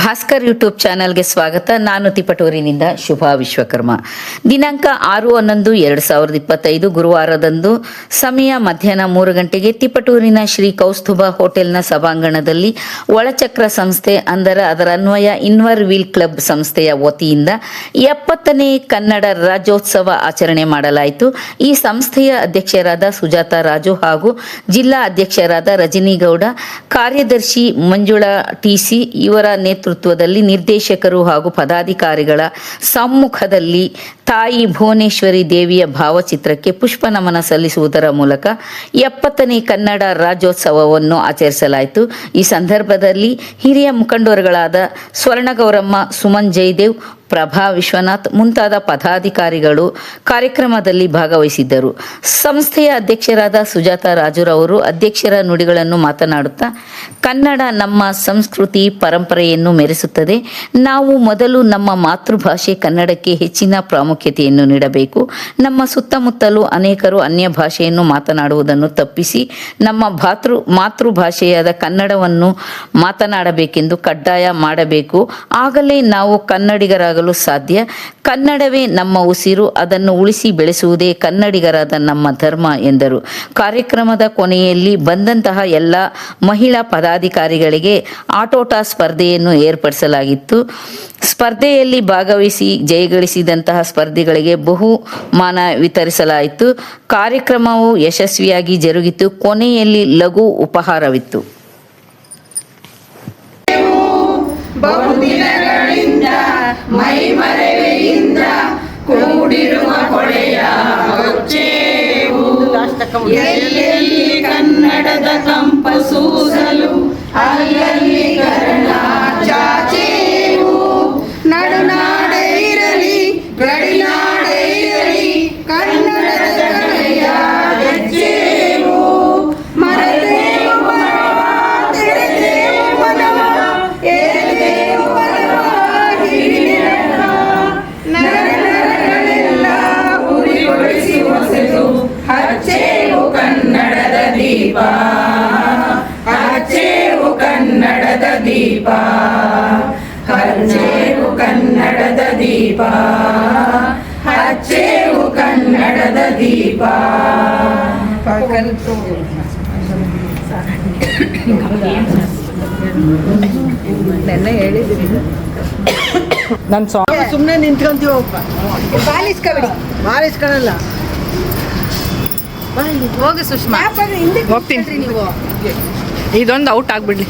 Bhaskar YouTube ಚಾನೆಲ್ಗೆ ಸ್ವಾಗತ. ನಾನು ತಿಪಟೂರಿನಿಂದ ಶುಭಾ ವಿಶ್ವಕರ್ಮ. ದಿನಾಂಕ ಆರು ಹನ್ನೊಂದು ಎರಡು ಸಾವಿರದ ಇಪ್ಪತ್ತೈದು ಗುರುವಾರದಂದು ಸಮಯ ಮಧ್ಯಾಹ್ನ ಮೂರು ಗಂಟೆಗೆ ತಿಪಟೂರಿನ ಶ್ರೀ ಕೌಸ್ತುಭ ಹೋಟೆಲ್ನ ಸಭಾಂಗಣದಲ್ಲಿ ಒಳಚಕ್ರ ಸಂಸ್ಥೆ ಅಂದರೆ ಅದರ ಅನ್ವಯ ಇನ್ವರ್ ವೀಲ್ ಕ್ಲಬ್ ಸಂಸ್ಥೆಯ ವತಿಯಿಂದ ಎಪ್ಪತ್ತನೇ ಕನ್ನಡ ರಾಜ್ಯೋತ್ಸವ ಆಚರಣೆ ಮಾಡಲಾಯಿತು. ಈ ಸಂಸ್ಥೆಯ ಅಧ್ಯಕ್ಷರಾದ ಸುಜಾತ ರಾಜು ಹಾಗೂ ಜಿಲ್ಲಾ ಅಧ್ಯಕ್ಷರಾದ ರಜನಿಗೌಡ, ಕಾರ್ಯದರ್ಶಿ ಮಂಜುಳಾ ಟಿಸಿ ಇವರ ನೇತೃತ್ವದಲ್ಲಿ ನಿರ್ದೇಶಕರು ಹಾಗೂ ಪದಾಧಿಕಾರಿಗಳ ಸಮ್ಮುಖದಲ್ಲಿ ತಾಯಿ ಭುವನೇಶ್ವರಿ ದೇವಿಯ ಭಾವಚಿತ್ರಕ್ಕೆ ಪುಷ್ಪ ನಮನ ಸಲ್ಲಿಸುವುದರ ಮೂಲಕ ಎಪ್ಪತ್ತನೇ ಕನ್ನಡ ರಾಜ್ಯೋತ್ಸವವನ್ನು ಆಚರಿಸಲಾಯಿತು. ಈ ಸಂದರ್ಭದಲ್ಲಿ ಹಿರಿಯ ಮುಖಂಡರುಗಳಾದ ಸ್ವರ್ಣಗೌರಮ್ಮ, ಸುಮನ್ ಜಯದೇವ್ ಪ್ರಭಾ ವಿಶ್ವನಾಥ್ ಮುಂತಾದ ಪದಾಧಿಕಾರಿಗಳು ಕಾರ್ಯಕ್ರಮದಲ್ಲಿ ಭಾಗವಹಿಸಿದ್ದರು. ಸಂಸ್ಥೆಯ ಅಧ್ಯಕ್ಷರಾದ ಸುಜಾತ ರಾಜುರವರು ಅಧ್ಯಕ್ಷರ ನುಡಿಗಳನ್ನು ಮಾತನಾಡುತ್ತಾ, ಕನ್ನಡ ನಮ್ಮ ಸಂಸ್ಕೃತಿ ಪರಂಪರೆಯನ್ನು ಮೆರೆಸುತ್ತದೆ. ನಾವು ಮೊದಲು ನಮ್ಮ ಮಾತೃಭಾಷೆ ಕನ್ನಡಕ್ಕೆ ಹೆಚ್ಚಿನ ಪ್ರಾಮುಖ್ಯತೆಯನ್ನು ನೀಡಬೇಕು. ನಮ್ಮ ಸುತ್ತಮುತ್ತಲು ಅನೇಕರು ಅನ್ಯ ಭಾಷೆಯನ್ನು ಮಾತನಾಡುವುದನ್ನು ತಪ್ಪಿಸಿ, ನಮ್ಮ ಭಾತೃ, ಮಾತೃಭಾಷೆಯಾದ ಕನ್ನಡವನ್ನು ಮಾತನಾಡಬೇಕೆಂದು ಕಡ್ಡಾಯ ಮಾಡಬೇಕು. ಆಗಲೇ ನಾವು ಕನ್ನಡಿಗರಾಗಲು ಸಾಧ್ಯ. ಕನ್ನಡವೇ ನಮ್ಮ ಉಸಿರು, ಅದನ್ನು ಉಳಿಸಿ ಬೆಳೆಸುವುದೇ ಕನ್ನಡಿಗರಾದ ನಮ್ಮ ಧರ್ಮ ಎಂದರು. ಕಾರ್ಯಕ್ರಮದ ಕೊನೆಯಲ್ಲಿ ಬಂದಂತಹ ಎಲ್ಲ ಮಹಿಳಾ ಪದಾಧಿಕಾರಿಗಳಿಗೆ ಆಟೋಟ ಸ್ಪರ್ಧೆಯನ್ನು ಏರ್ಪಡಿಸಲಾಗಿತ್ತು. ಸ್ಪರ್ಧೆಯಲ್ಲಿ ಭಾಗವಹಿಸಿ ಜಯಗಳಿಸಿದಂತಹ ಸ್ಪರ್ಧಿಗಳಿಗೆ ಬಹುಮಾನ ವಿತರಿಸಲಾಯಿತು. ಕಾರ್ಯಕ್ರಮವು ಯಶಸ್ವಿಯಾಗಿ ಜರುಗಿತು. ಕೊನೆಯಲ್ಲಿ ಲಘು ಉಪಹಾರವಿತ್ತು. ಎಲ್ಲೆಲ್ಲಿ ಕನ್ನಡದ ತಂಪ ಸೂಸಲು ಅಲ್ಲಲ್ಲಿ ಕರ್ಣ ಚಾಚೇವು. ನಡುನಾಡೆ ಇರಲಿ ಗಡಿನಾಡೆ ಇರಲಿ ಕನ್ನಡದ ದೀಪ. ಹಚ್ಚೇವು ಕನ್ನಡದ ದೀಪ. ಹಚ್ಚೇವು ಕನ್ನಡದ ದೀಪ. ಹಚ್ಚೇವು ಕನ್ನಡದ ದೀಪ. ನೆನ್ನೆ ಹೇಳಿದ್ರಿ ನನ್ನ ಸಾಂಗ್ ಸುಮ್ಮನೆ ನಿಂತ್ಕೊಂತೀವಪ್ಪ. ಬಾಲಿಸ್ಕೊಬಿಡಿ. ಮಾರಿಸ್ಕೊಳಲ್ಲ ಹೋಗಿ ಸುಷ್ಮಾ. ಹೋಗ್ತೀನಿ. ನೀವು. ಇದೊಂದು ಔಟ್ ಆಗ್ಬಿಡ್ಲಿ.